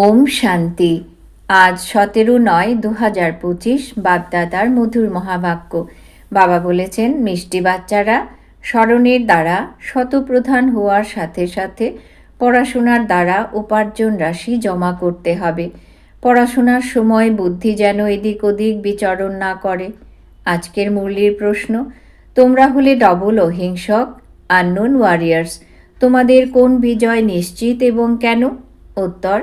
ওম শান্তি। আজ সতেরো নয় দু হাজার পঁচিশ বাপদাদার মধুর মহাবাক্য। বাবা বলেছেন, মিষ্টি বাচ্চারা, স্মরণের দ্বারা শতপ্রধান হওয়ার সাথে সাথে পড়াশোনার দ্বারা উপার্জন রাশি জমা করতে হবে। পড়াশোনার সময় বুদ্ধি যেন এদিক ওদিক বিচরণ না করে। আজকের মুরলির প্রশ্ন, তোমরা হলে ডবল অহিংসক, আননোন ওয়ারিয়ার্স, তোমাদের কোন বিজয় নিশ্চিত এবং কেন? উত্তর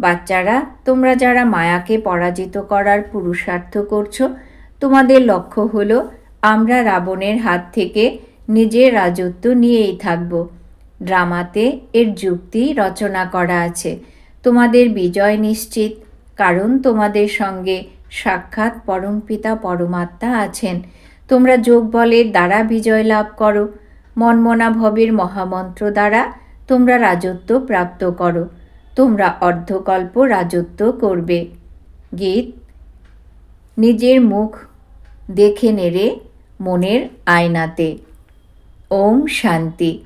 বাচ্চারা, তোমরা যারা মায়াকে পরাজিত করার পুরুষার্থ করছ, তোমাদের লক্ষ্য হলো, আমরা রাবণের হাত থেকে নিজের রাজত্ব নিয়েই থাকব। ড্রামাতে এর যুক্তি রচনা করা আছে। তোমাদের বিজয় নিশ্চিত, কারণ তোমাদের সঙ্গে সাক্ষাৎ পরমপিতা পরমাত্মা আছেন। তোমরা যোগ বলের দ্বারা বিজয় লাভ করো। মনমনা ভবের মহামন্ত্র দ্বারা তোমরা রাজত্ব প্রাপ্ত করো। তোমরা অর্ধকল্প রাজত্ব করবে। গীত, নিজের মুখ দেখে নেড়ে মনের আয়নাতে। ওম শান্তি।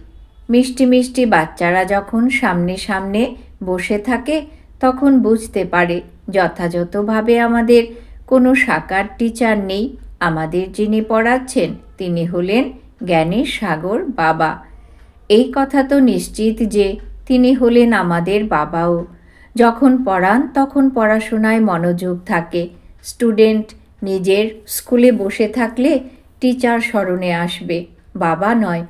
মিষ্টি মিষ্টি বাচ্চারা যখন সামনে সামনে বসে থাকে, তখন বুঝতে পারে যথাযথভাবে আমাদের কোনো সাকার টিচার নেই। আমাদের যিনি পড়াচ্ছেন, তিনি হলেন জ্ঞানের সাগর বাবা। এই কথা তো নিশ্চিত যে তিনি হলেন আমাদের বাবাও। যখন পড়ান, তখন পড়াশোনায় মনোযোগ থাকে। স্টুডেন্ট নিজের স্কুলে বসে থাকলে টিচার স্মরণে আসবে, বাবা নয়।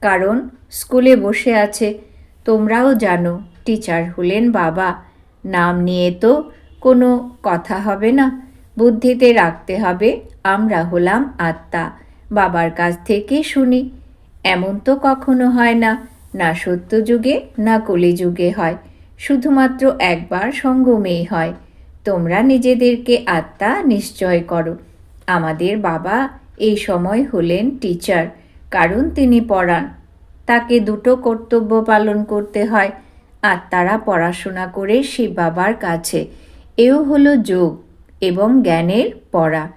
কারণ স্কুলে বসে আছে, তোমরাও জানো, টিচার হলেন বাবা। নাম নিয়ে তো কোনো কথা হবে না। বুদ্ধিতে রাখতে হবে, আমরা হলাম আত্মা, বাবার কাছ থেকে শুনি। এমন তো কখনো হয় না না সত্য যুগে না কলিযুগে হয়। শুধুমাত্র একবার সঙ্গমেই হয়। তোমরা নিজেদেরকে আত্মা নিশ্চয় করো। আমাদের বাবা এই সময় হলেন টিচার কারণ তিনি পড়ান। তাকে দুটো কর্তব্য পালন করতে হয়। আত্মারা পড়াশোনা করে শিব বাবার কাছে। এও হলো যোগ এবং জ্ঞানের পড়া।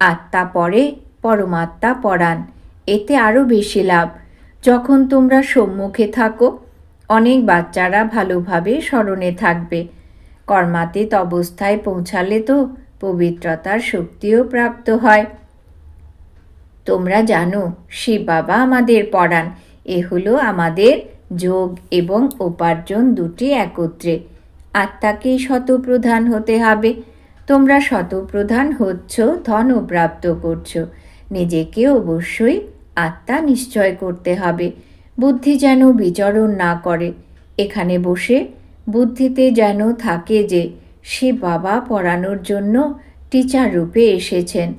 আত্মা পড়ে, পরমাত্মা পড়ান। এতে আরও বেশি লাভ। যখন তোমরা সম্মুখে থাকো, অনেক বাচ্চারা ভালোভাবে স্মরণে থাকবে। কর্মাতীত অবস্থায় পৌঁছালে তো পবিত্রতার শক্তিও প্রাপ্ত হয়। তোমরা জানো, শিব বাবা আমাদের পড়ান এ হলো আমাদের যোগ এবং উপার্জন দুটি একত্রে। আত্মাকেই শতপ্রধান হতে হবে। তোমরা শতপ্রধান হচ্ছ, ধনও প্রাপ্ত করছ। নিজেকে অবশ্যই আত্মা নিশ্চয় করতে হবে। বুদ্ধি যেন বিচরণ না করে। এখানে বসে বুদ্ধিতে যেন থাকে যে, সে বাবা পড়ানোর জন্য টিচার রূপে এসেছেন।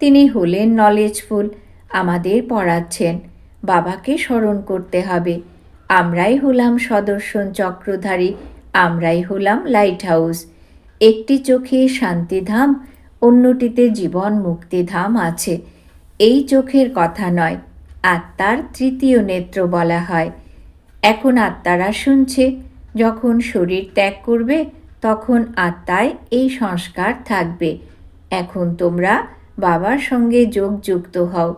তিনি হলেন নলেজফুল আমাদের পড়াচ্ছেন। বাবাকে স্মরণ করতে হবে। আমরাই হলাম সদর্শন চক্রধারী, আমরাই হলাম লাইট হাউস একটি চোখে শান্তিধাম, অন্যটিতে জীবন মুক্তিধাম আছে। এই চোখের কথা নয়, আত্মার তৃতীয় নেত্র বলা হয়। এখন আত্মারা শুনছে, যখন শরীর ত্যাগ করবে, তখন আত্মায় এই সংস্কার থাকবে। এখন তোমরা বাবার সঙ্গে যোগযুক্ত হও।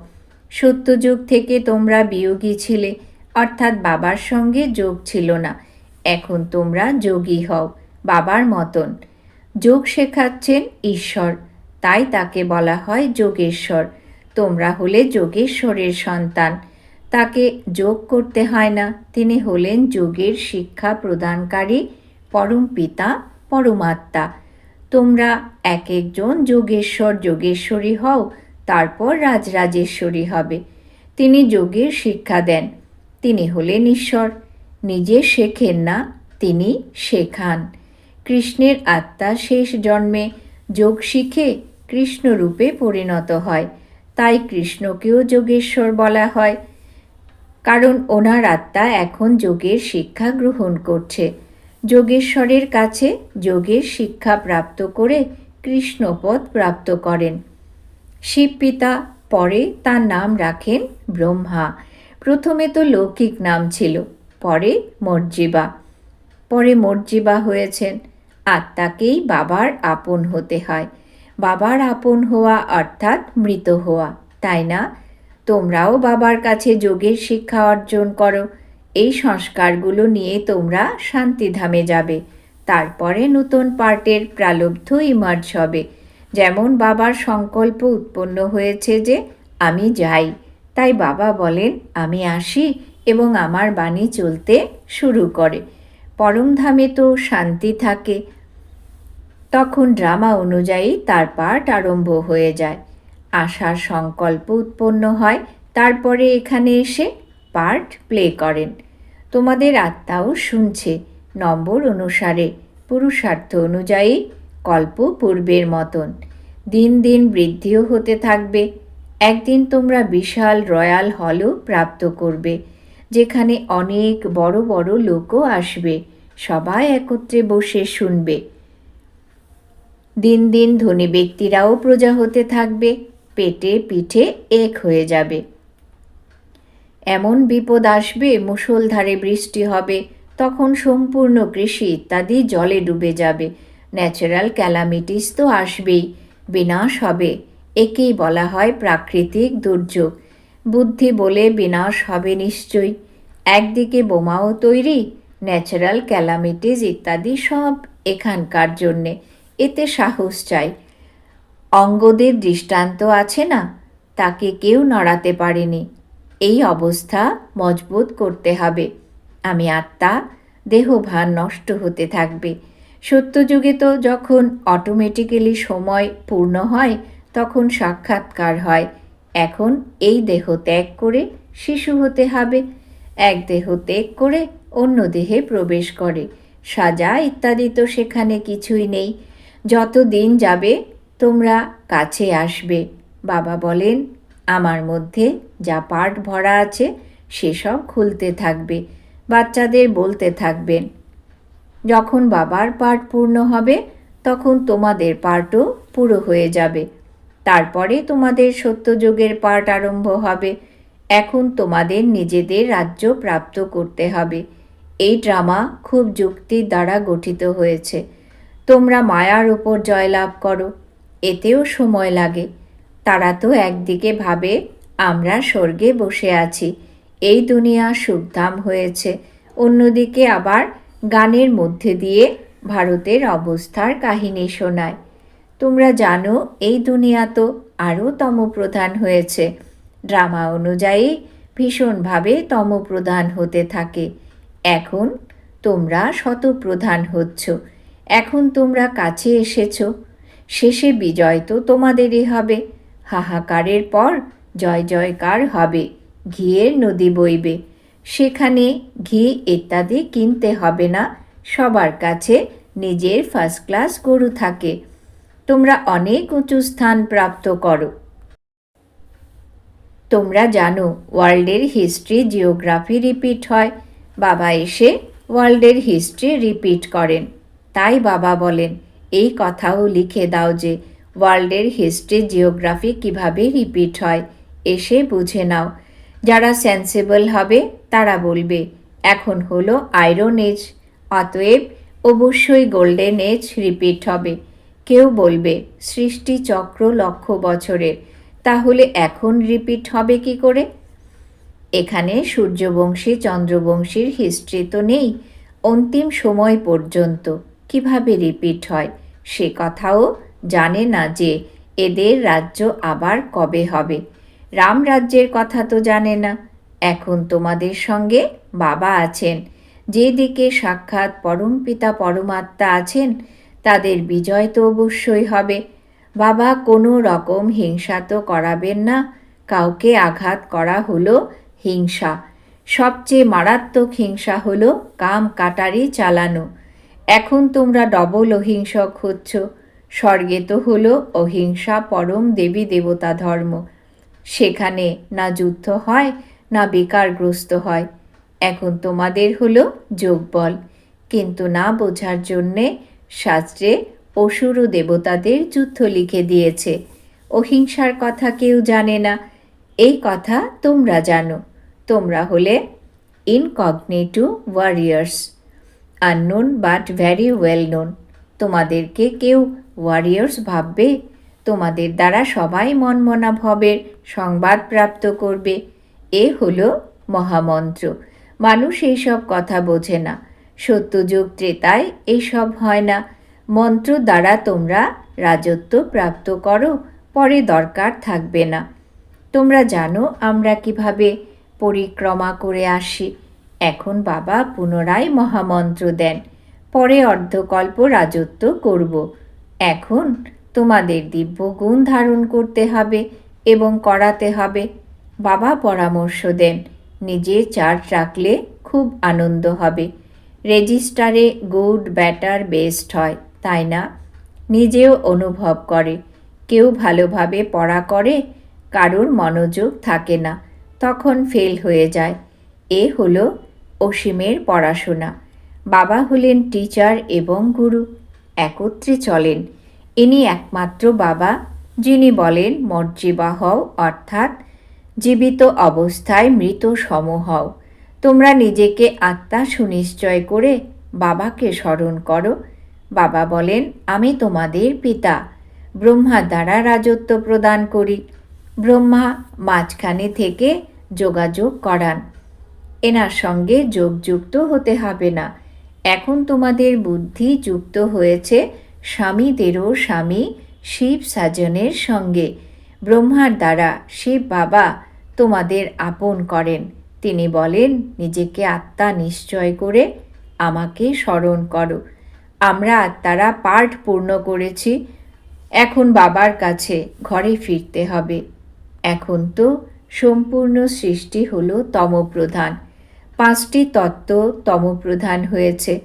সত্যযুগ থেকে তোমরা বিয়োগী ছিলে, অর্থাৎ বাবার সঙ্গে যোগ ছিল না। এখন তোমরা যোগী হও, বাবার মতন। যোগ শেখাচ্ছেন ঈশ্বর, তাই তাকে বলা হয় যোগেশ্বর। তোমরা হলে যোগেশ্বরের সন্তান। তাকে যোগ করতে হয় না। তিনি হলেন যোগের শিক্ষা প্রদানকারী পরম পিতা, পরমাত্মা। তোমরা এক একজন যোগেশ্বর, যোগেশ্বরী হও, তারপর রাজরাজেশ্বরী হবে। তিনি যোগের শিক্ষা দেন। তিনি হলেন ঈশ্বর। নিজে শেখেন না, তিনি শেখান। কৃষ্ণের আত্মা শেষ জন্মে যোগ শিখে কৃষ্ণরূপে পরিণত হয়। তাই কৃষ্ণকেও যোগেশ্বর বলা হয়। কারণ ওনার আত্মা এখন যোগের শিক্ষা গ্রহণ করছে। যোগেশ্বরের কাছে যোগের শিক্ষা প্রাপ্ত করে কৃষ্ণপদ প্রাপ্ত করেন। শিব পিতা পরে তার নাম রাখেন ব্রহ্মা। প্রথমে তো লৌকিক নাম ছিল, পরে মর্জিবা। পরে মর্জিবা হয়েছেন। আত্মাকেই বাবার আপন হতে হয়। বাবার আপন হওয়া অর্থাৎ মৃত হওয়া, তাই না? তোমরাও বাবার কাছে যোগের শিক্ষা অর্জন করো। এই সংস্কারগুলো নিয়ে তোমরা শান্তিধামে যাবে। তারপরে নতুন পার্টের প্রালব্ধ ইমার্জ হবে। যেমন বাবার সংকল্প উৎপন্ন হয়েছে যে, আমি যাই। তাই বাবা বলেন, আমি আসি এবং আমার বাণী চলতে শুরু করে। পরমধামে তো শান্তি থাকে। তখন ড্রামা অনুযায়ী তার পাঠ আরম্ভ হয়ে যায়। আশার সংকল্প উৎপন্ন হয়, তারপরে এখানে এসে পার্ট প্লে করেন। তোমাদের আত্মাও শুনছে নম্বর অনুসারে, পুরুষার্থ অনুযায়ী কল্প পূর্বের মতন। দিন দিন বৃদ্ধিও হতে থাকবে। একদিন তোমরা বিশাল রয়্যাল হলও প্রাপ্ত করবে, যেখানে অনেক বড় বড় লোকও আসবে। সবাই একত্রে বসে শুনবে। দিন দিন ধনী ব্যক্তিরাও প্রজা হতে থাকবে, পেটে পিঠে এক হয়ে যাবে। এমন বিপদ আসবে, মুষলধারে বৃষ্টি হবে, তখন সম্পূর্ণ কৃষি ইত্যাদি জলে ডুবে যাবে। ন্যাচারাল ক্যালামিটিস তো আসবেই, বিনাশ হবে, একেই বলা হয় প্রাকৃতিক দুর্যোগ। বুদ্ধি বলে বিনাশ হবে নিশ্চয়ই। একদিকে বোমাও তৈরি, ন্যাচারাল ক্যালামিটিস ইত্যাদি সব এখানকার জন্যে। এতে সাহস চাই। অঙ্গদের দৃষ্টান্ত আছে না, তাকে কেউ নড়াতে পারেনি। এই অবস্থা মজবুত করতে হবে। আমি আত্মা দেহভান নষ্ট হতে থাকবে। সত্যযুগে তো যখন অটোমেটিক্যালি সময় পূর্ণ হয়, তখন সাক্ষাৎকার হয়। এখন এই দেহ ত্যাগ করে শিশু হতে হবে। এক দেহ ত্যাগ করে অন্য দেহে প্রবেশ করে। সাজা ইত্যাদি তো সেখানে কিছুই নেই। যত দিন যাবে, তোমরা কাছে আসবে। বাবা বলেন, আমার মধ্যে যা পার্ট ভরা আছে, সেসব খুলতে থাকবে। বাচ্চাদের বলতে থাকবেন। যখন বাবার পাঠ পূর্ণ হবে, তখন তোমাদের পাঠও পুরো হয়ে যাবে। তারপরে তোমাদের সত্যযুগের পাঠ আরম্ভ হবে। এখন তোমাদের নিজেদের রাজ্য প্রাপ্ত করতে হবে। এই ড্রামা খুব যুক্তির দ্বারা গঠিত হয়েছে। তোমরা মায়ার উপর জয়লাভ করো। এতেও সময় লাগে। তারা তো একদিকে ভাবে, আমরা স্বর্গে বসে আছি। এই দুনিয়া সুখধাম হয়েছে। অন্যদিকে আবার গানের মধ্যে দিয়ে ভারতের অবস্থার কাহিনী শোনায়। তোমরা জানো, এই দুনিয়া তো আরও তমপ্রধান হয়েছে। ড্রামা অনুযায়ী ভীষণভাবে তমপ্রধান হতে থাকে। এখন তোমরা শতপ্রধান হচ্ছ। এখন তোমরা কাছে এসেছ। শেষে বিজয় তো তোমাদেরই হবে। হাহাকারের পর জয় জয়কার হবে। ঘিয়ের নদী বইবে। সেখানে ঘি ইত্যাদি কিনতে হবে না। সবার কাছে নিজের ফার্স্ট ক্লাস গরু থাকে। তোমরা অনেক উঁচু স্থান প্রাপ্ত করো। তোমরা জানো, ওয়ার্ল্ডের হিস্ট্রি জিওগ্রাফি রিপিট হয়। বাবা এসে ওয়ার্ল্ডের হিস্ট্রি রিপিট করেন। তাই বাবা বলেন, এই কথাও লিখে দাও যে, ওয়ার্ল্ডের হিস্ট্রি জিওগ্রাফি কীভাবে রিপিট হয়, এসে বুঝে নাও। যারা সেন্সেবল হবে, তারা বলবে, এখন হলো আয়রন এজ, অতএব অবশ্যই গোল্ডেন এজ রিপিট হবে। কেউ বলবে, সৃষ্টি চক্র লক্ষ বছরের, তাহলে এখন রিপিট হবে কি করে? এখানে সূর্যবংশী চন্দ্রবংশীর হিস্ট্রি তো নেই, অন্তিম সময় পর্যন্ত। কীভাবে রিপিট হয়? সে কথাও জানে না যে এদের রাজ্য আবার কবে হবে। রাম রাজ্যের কথা তো জানে না। এখন তোমাদের সঙ্গে বাবা আছেন। যেদিকে সাক্ষাৎ পরমপিতা পরমাত্মা আছেন, তাদের বিজয় তো অবশ্যই হবে। বাবা কোনো রকম হিংসা তো করাবেন না। কাউকে আঘাত করা হলো হিংসা। সবচেয়ে মারাত্মক হিংসা হলো কাম কাটারি চালানো। এখন তোমরা ডবল অহিংসক হচ্ছ। স্বর্গে তো হলো অহিংসা পরম দেবী দেবতা ধর্ম। সেখানে না যুদ্ধ হয়, না বেকারগ্রস্ত হয়। এখন তোমাদের হলো যোগবল। কিন্তু না বোঝার জন্যে শাস্ত্রে অসুর দেবতাদের যুদ্ধ লিখে দিয়েছে। অহিংসার কথা কেউ জানে না। এই কথা তোমরা জানো। তোমরা হলে incognito warriors. Unknown but very well known তোমাদেরকে কেউ ওয়ারিয়ার্স ভাববে, তোমাদের দ্বারা সবাই মনমনা ভবের সংবাদ প্রাপ্ত করবে। এ হলো মহামন্ত্র। মানুষ এইসব কথা বোঝে না। সত্যযুগ ত্রেতায় এসব হয় না। মন্ত্র দ্বারা তোমরা রাজত্ব প্রাপ্ত করো, পরে দরকার থাকবে না। তোমরা জানো আমরা কীভাবে পরিক্রমা করে আসি। এখন বাবা পুনরায় মহামন্ত্র দেন। পরে অর্ধকল্প রাজত্ব করব। এখন তোমাদের দিব্য গুণ ধারণ করতে হবে এবং করাতে হবে। বাবা পরামর্শ দেন নিজে চার্জ রাখলে খুব আনন্দ হবে। রেজিস্টারে গুড ব্যাটার বেস্ট হয়, তাই না? নিজেও অনুভব করে। কেউ ভালোভাবে পড়া করে, কারোর মনোযোগ থাকে না, তখন ফেল হয়ে যায়। এ হলো অসীমের পড়াশোনা। বাবা হলেন টিচার এবং গুরু। একত্রে চলেন। ইনি একমাত্র বাবা, যিনি বলেন মর্যাবা হও অর্থাৎ জীবিত অবস্থায় মৃত সম হও তোমরা নিজেকে আত্মা সুনিশ্চয় করে বাবাকে স্মরণ করো। বাবা বলেন, আমি তোমাদের পিতা। ব্রহ্মা দ্বারা রাজত্ব প্রদান করি। ব্রহ্মা মাঝখানে থেকে যোগাযোগ করান। এনার সঙ্গে যোগযুক্ত হতে হবে না। এখন তোমাদের বুদ্ধি যুক্ত হয়েছে স্বামীদেরও স্বামী শিব সাজনের সঙ্গে। ব্রহ্মার দ্বারা শিব বাবা তোমাদের আপন করেন। তিনি বলেন, নিজেকে আত্মা নিশ্চয় করে আমাকে স্মরণ করো। আমরা আত্মারা পাঠ পূর্ণ করেছি। এখন বাবার কাছে ঘরে ফিরতে হবে। এখন তো সম্পূর্ণ সৃষ্টি হলো তমপ্রধান। পাঁচটি তত্ত্ব তমপ্রধান হয়েছে।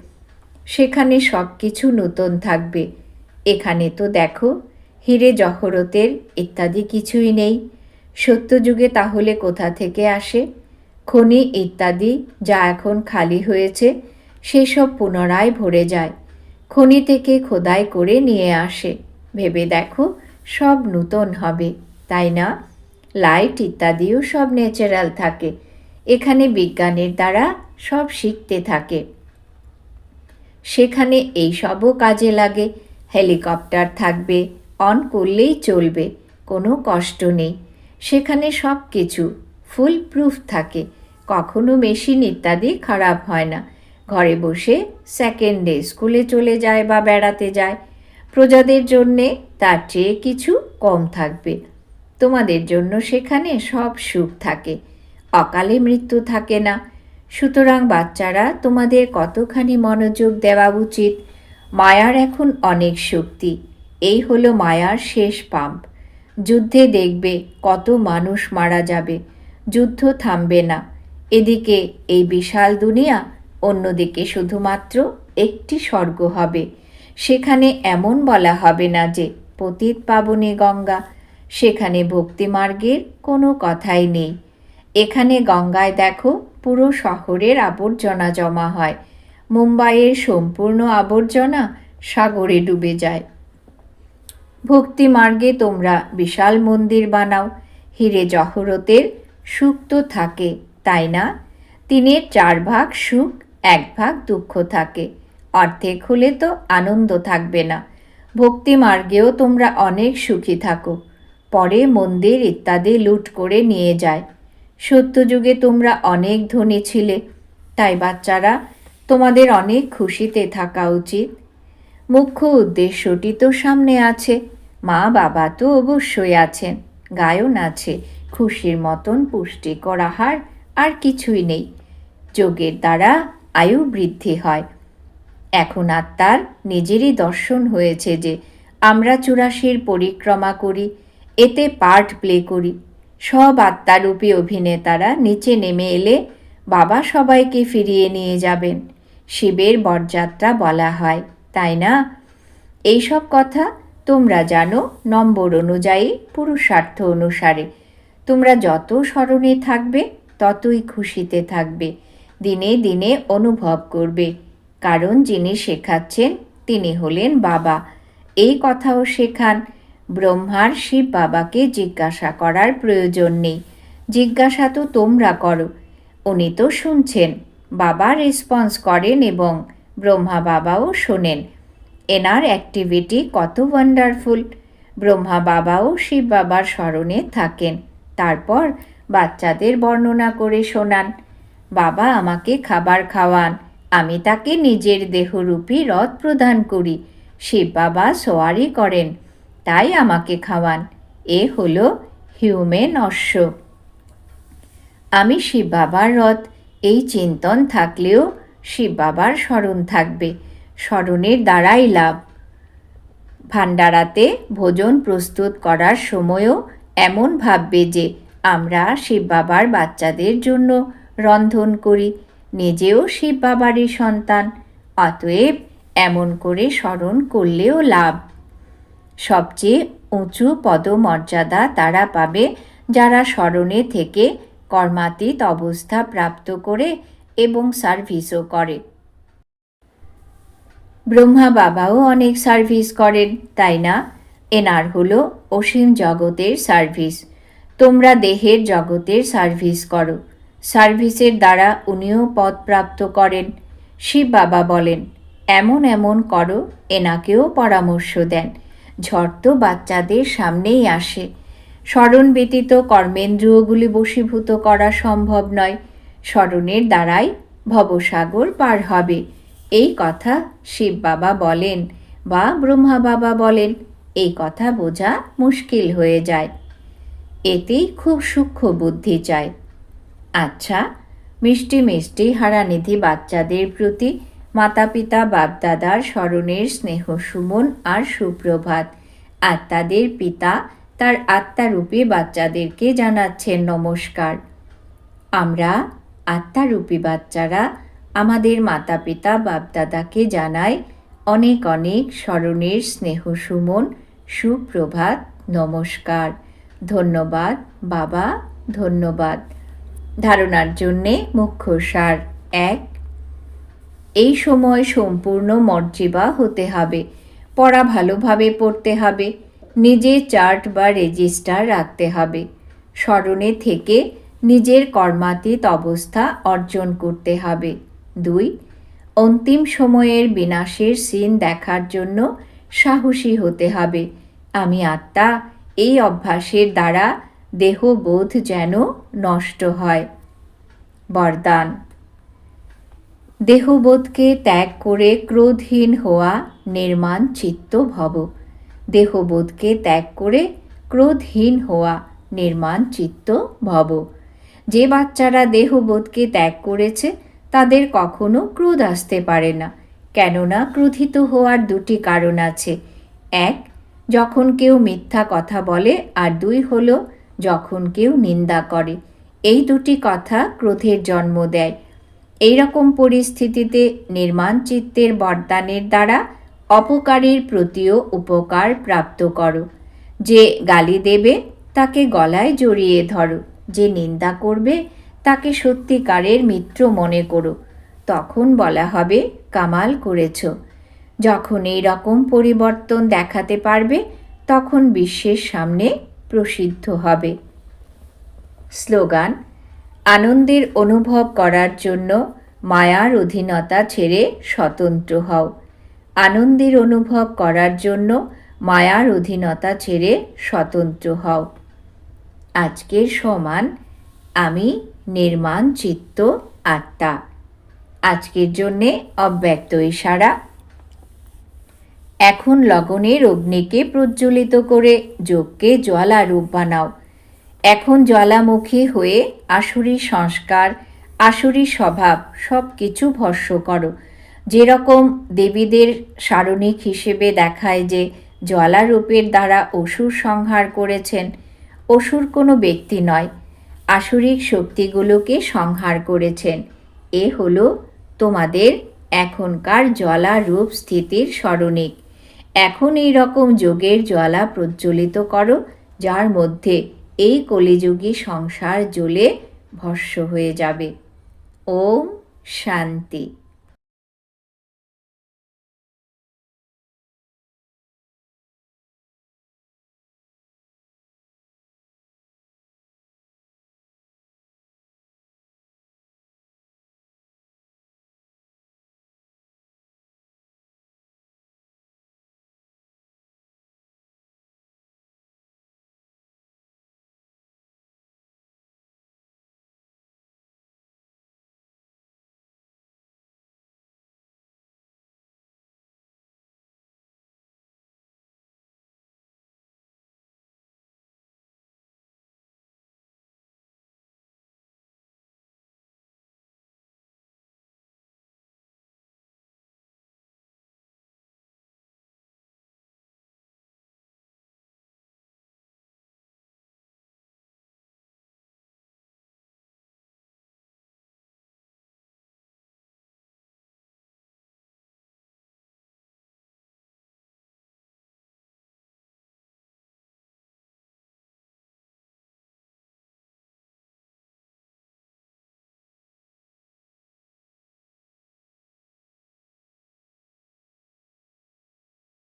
সেখানে সব কিছু নূতন থাকবে। এখানে তো দেখো, হিরে জহরতের ইত্যাদি কিছুই নেই। সত্যযুগে তাহলে কোথা থেকে আসে? খনি ইত্যাদি যা এখন খালি হয়েছে, সেসব পুনরায় ভরে যায়। খনি থেকে খোদাই করে নিয়ে আসে। ভেবে দেখো, সব নূতন হবে, তাই না? লাইট ইত্যাদিও সব ন্যাচারাল থাকে। এখানে বিজ্ঞানের দ্বারা সব শিখতে থাকে। সেখানে এই সবও কাজে লাগে। হেলিকপ্টার থাকবে, অন করলেই চলবে, কোনো কষ্ট নেই। সেখানে সব কিছু ফুল প্রুফ থাকে। কখনো মেশিন ইত্যাদি খারাপ হয় না। ঘরে বসে সেকেন্ডে স্কুলে চলে যায় বা বেড়াতে যায়। প্রজাদের জন্যে তার চেয়ে কিছু কম থাকবে। তোমাদের জন্য সেখানে সব সুখ থাকে। অকালে মৃত্যু থাকে না। সুতরাং বাচ্চারা, তোমাদের কতখানি মনোযোগ দেওয়া উচিত? মায়ার এখন অনেক শক্তি। এই হলো মায়ার শেষ পাম্প। যুদ্ধে দেখবে কত মানুষ মারা যাবে। যুদ্ধ থামবে না। এদিকে এই বিশাল দুনিয়া, অন্যদিকে শুধুমাত্র একটি স্বর্গ হবে। সেখানে এমন বলা হবে না যে, পতিত পাবনে গঙ্গা। সেখানে ভক্তিমার্গের কোনো কথাই নেই। এখানে গঙ্গায় দেখো পুরো শহরের আবর্জনা জমা হয়। মুম্বাইয়ের সম্পূর্ণ আবর্জনা সাগরে ডুবে যায়। ভক্তি মার্গে তোমরা বিশাল মন্দির বানাও। হিরে জহরতের সুখ তো থাকে, তাই না? তিনের চার ভাগ সুখ, এক ভাগ দুঃখ থাকে। অর্ধেক হলে তো আনন্দ থাকবে না। ভক্তি মার্গেও তোমরা অনেক সুখী থাকো। পরে মন্দির ইত্যাদি লুট করে নিয়ে যায়। সত্যযুগে তোমরা অনেক ধনী ছিলে, তাই বাচ্চারা, তোমাদের অনেক খুশিতে থাকা উচিত। মুখ্য উদ্দেশ্যটি তো সামনে আছে, মা বাবা তো অবশ্যই আছেন, গায়ন আছে, খুশির মতন পুষ্টিকর আহার আর কিছুই নেই, যোগের দ্বারা আয়ু বৃদ্ধি হয়। এখন আত্মার নিজেরই দর্শন হয়েছে যে, আমরা চুরাশির পরিক্রমা করি, এতে পার্ট প্লে করি। সব আত্মারূপী অভিনেতারা নিচে নেমে এলে বাবা সবাইকে ফিরিয়ে নিয়ে যাবেন। শিবের বরযাত্রা বলা হয়, তাই না? এইসব কথা তোমরা জানো নম্বর অনুযায়ী, পুরুষার্থ অনুসারে। তোমরা যত স্মরণে থাকবে, ততই খুশিতে থাকবে, দিনে দিনে অনুভব করবে। কারণ যিনি শেখাচ্ছেন, তিনি হলেন বাবা। এই কথাও শেখান ব্রহ্মার শিব বাবাকে জিজ্ঞাসা করার প্রয়োজন নেই। জিজ্ঞাসা তো তোমরা করো। উনি তো শুনছেন। বাবা রেসপন্স করেন এবং ব্রহ্মা বাবাও শোনেন। এনার অ্যাক্টিভিটি কত ওয়ান্ডারফুল ব্রহ্মা বাবাও শিব বাবার স্মরণে থাকেন। তারপর বাচ্চাদের বর্ণনা করে শোনান। বাবা আমাকে খাবার খাওয়ান। আমি তাকে নিজের দেহরূপী রথ প্রদান করি। শিব বাবা সোয়ারি করেন। তাই আমাকে খাওয়ান। এ হলো হিউম্যান অশ্ব আমি শিব বাবার রথ। এই চিন্তন থাকলেও শিব বাবার স্মরণ থাকবে। স্মরণের দ্বারাই লাভ। ভান্ডারাতে ভোজন প্রস্তুত করার সময়ও এমন ভাববে যে, আমরা শিব বাবার বাচ্চাদের জন্য রন্ধন করি। নিজেও শিব বাবারই সন্তান। অতএব এমন করে স্মরণ করলেও লাভ। সবচেয়ে উঁচু পদমর্যাদা তারা পাবে যারা স্মরণে থেকে কর্মাতীত অবস্থা প্রাপ্ত করে এবং সার্ভিসও করে। ব্রহ্মা বাবাও অনেক সার্ভিস করেন, তাই না? এনার হলো অসীম জগতের সার্ভিস। তোমরা দেহের জগতের সার্ভিস করো। সার্ভিসের দ্বারা উনিও পদ প্রাপ্ত করেন। শিব বাবা বলেন, এমন এমন করো, এনাকেও পরামর্শ দেন। ঝড় তো বাচ্চাদের সামনেই আসে। স্মরণ ব্যতীত কর্মেন্দ্রিয়গুলি বশীভূত করা সম্ভব নয়। স্মরণের দ্বারাই ভবসাগর পার হবে। এই কথা শিব বাবা বলেন বা ব্রহ্মা বাবা বলেন। এই কথা বোঝা মুশকিল হয়ে যায়। এতেই খুব সূক্ষ্ম বুদ্ধি চায়। আচ্ছা মিষ্টি মিষ্টি হারানিধি বাচ্চাদের প্রতি মাতা পিতা বাপদাদার স্মরণের স্নেহ সুমন আর সুপ্রভাত। আত্মাদের পিতা তার আত্মারূপী বাচ্চাদেরকে জানাচ্ছেন নমস্কার। আমরা আত্মারূপী বাচ্চারা আমাদের মাতা পিতা বাপদাদাকে জানাই অনেক অনেক স্মরণের স্নেহ সুমন, সুপ্রভাত, নমস্কার। ধন্যবাদ, বাবা, ধন্যবাদ। ধারণার জন্যে মুখ্য সার এক এই সময় সম্পূর্ণ মর্যাবা হতে হবে। পড়া ভালোভাবে পড়তে হবে। নিজে চার্ট বা রেজিস্টার রাখতে হবে। স্মরণে থেকে নিজের কর্মাতীত অবস্থা অর্জন করতে হবে। দুই, অন্তিম সময়ের বিনাশের সিন দেখার জন্য সাহসী হতে হবে। আমি আত্মা, এই অভ্যাসের দ্বারা দেহবোধ যেন নষ্ট হয়। বরদান। দেহবোধকে ত্যাগ করে ক্রোধহীন হওয়া নির্মাণ চিত্ত ভব। দেহবোধকে ত্যাগ করে ক্রোধহীন হওয়া নির্মাণ চিত্ত ভব। যে বাচ্চারা দেহবোধকে ত্যাগ করেছে, তাদের কখনো ক্রোধ আসতে পারে না। কেননা ক্রোধিত হওয়ার দুটি কারণ আছে। এক, যখন কেউ মিথ্যা কথা বলে, আর দুই হলো, যখন কেউ নিন্দা করে। এই দুটি কথা ক্রোধের জন্ম দেয়। এই রকম পরিস্থিতিতে নির্মাণ চিত্তের বরদানের দ্বারা অপকারীর প্রতিও উপকার প্রাপ্ত করো। যে গালি দেবে, তাকে গলায় জড়িয়ে ধরো। যে নিন্দা করবে, তাকে সত্যিকারের মিত্র মনে করো। তখন বলা হবে, কামাল করেছ। যখন এই রকম পরিবর্তন দেখাতে পারবে, তখন বিশ্বের সামনে প্রসিদ্ধ হবে। স্লোগান আনন্দের অনুভব করার জন্য মায়ার অধীনতা ছেড়ে স্বতন্ত্র হও। আনন্দের অনুভব করার জন্য মায়ার অধীনতা ছেড়ে স্বতন্ত্র হও। আজকের সমান আমি নির্মাণ চিত্ত আত্মা। আজকের জন্যে অব্যক্ত ইশারা। এখন লগনের অগ্নিকে প্রজ্বলিত করে যোগকে জ্বালারূপ বানাও। এখন জ্বালামুখী হয়ে আসুরি সংস্কার, আসুরি স্বভাব সব কিছু ভস্য করো। যেরকম দেবীদের সারণিক হিসেবে দেখায় যে জ্বালারূপের দ্বারা অসুর সংহার করেছেন, অসুর কোনো ব্যক্তি নয়, আসরিক শক্তিগুলোকে সংহার করেছেন। এ হলো তোমাদের এখনকার জ্বালা রূপ স্থিতির স্মরণিক। এখন এই রকম যোগের জ্বালা প্রজ্বলিত করো, যার মধ্যে এই কলিযুগী সংসার জ্বলে ভস্য হয়ে যাবে। ওম শান্তি।